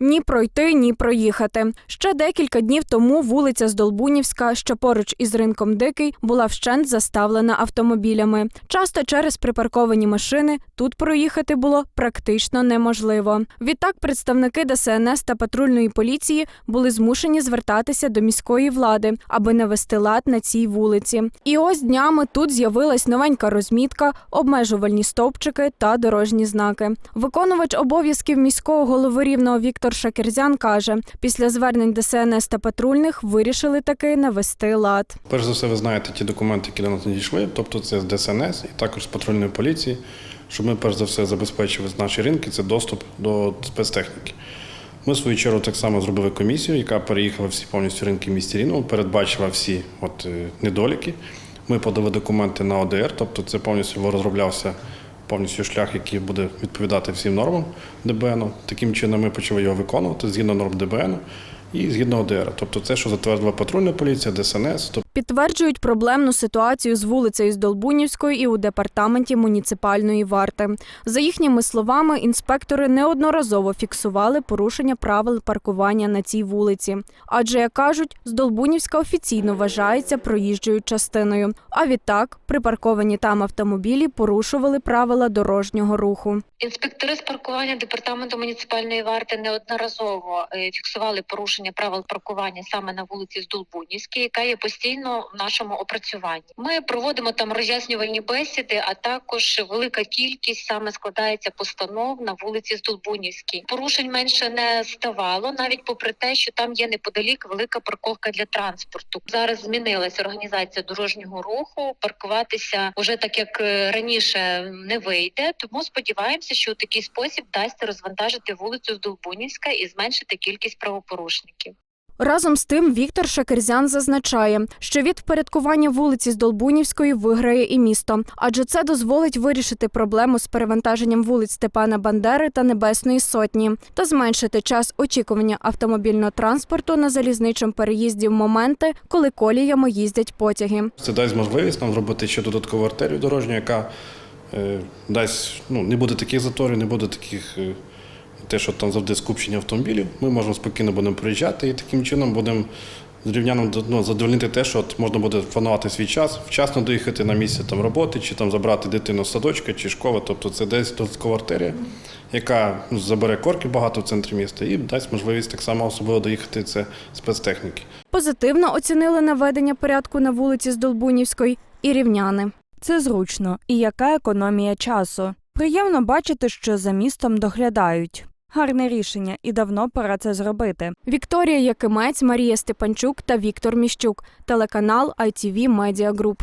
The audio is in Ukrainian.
Ні пройти, ні проїхати. Ще декілька днів тому вулиця Здолбунівська, що поруч із ринком Дикий, була вщент заставлена автомобілями. Часто через припарковані машини тут проїхати було практично неможливо. Відтак представники ДСНС та патрульної поліції були змушені звертатися до міської влади, аби навести лад на цій вулиці. І ось днями тут з'явилась новенька розмітка, обмежувальні стовпчики та дорожні знаки. Виконувач обов'язків міського голови рівного Віктор Шакерзян каже: після звернень ДСНС та патрульних вирішили таки навести лад. Перш за все, ви знаєте ті документи, які до нас надійшли, тобто це з ДСНС і також з патрульної поліції, щоб ми перш за все забезпечили наші ринки, це доступ до спецтехніки. Ми, в свою чергу, так само зробили комісію, яка переїхала всі повністю ринки в місті Рівному, передбачила всі от, е, недоліки. Ми подали документи на ОДР, тобто це повністю розроблявся повністю шлях, який буде відповідати всім нормам ДБН. Таким чином ми почали його виконувати згідно норм ДБН і згідно ОДР. Тобто це, що затвердила патрульна поліція, ДСНС. Тобто Підтверджують проблемну ситуацію з вулицею Здолбунівської і у департаменті муніципальної варти. За їхніми словами, інспектори неодноразово фіксували порушення правил паркування на цій вулиці. Адже, як кажуть, Здолбунівська офіційно вважається проїжджою частиною. А відтак припарковані там автомобілі порушували правила дорожнього руху. Інспектори з паркування департаменту муніципальної варти неодноразово е, фіксували порушення правил паркування саме на вулиці Здолбунівській, яка є постійно в нашому опрацюванні. Ми проводимо там роз'яснювальні бесіди, а також велика кількість саме складається постанов на вулиці Здолбунівській. Порушень менше не ставало, навіть попри те, що там є неподалік велика парковка для транспорту. Зараз змінилася організація дорожнього руху. Паркуватися уже так як е, раніше не вийде. Тому сподіваємося, що у такий спосіб вдасться розвантажити вулицю Здолбунівська і зменшити кількість правопорушників. Разом з тим Віктор Шакерзян зазначає, що від впорядкування вулиці Здолбунівської виграє і місто, адже це дозволить вирішити проблему з перевантаженням вулиць Степана Бандери та Небесної Сотні та зменшити час очікування автомобільного транспорту на залізничому переїзді в моменти, коли коліями їздять потяги. Це дасть можливість нам зробити ще додаткову артерію дорожню, яка е, дасть, ну, не буде таких заторів, не буде таких, е, те, що там завжди скупчення автомобілів. Ми можемо спокійно будемо приїжджати і таким чином будемо зрівняно ну, задовольнити те, що от можна буде планувати свій час, вчасно доїхати на місце там, роботи, чи там забрати дитину з садочка, чи школи. Тобто це десь додаткова артерія, яка ну, забере корки багато в центрі міста і дасть можливість так само особливо доїхати це спецтехніки. Позитивно оцінили наведення порядку на вулиці Здолбунівської і рівняни. Це зручно і яка економія часу. Приємно бачити, що за містом доглядають. Гарне рішення, і давно пора це зробити. Вікторія Якимець, Марія Степанчук та Віктор Міщук. Телеканал ITV Media Group.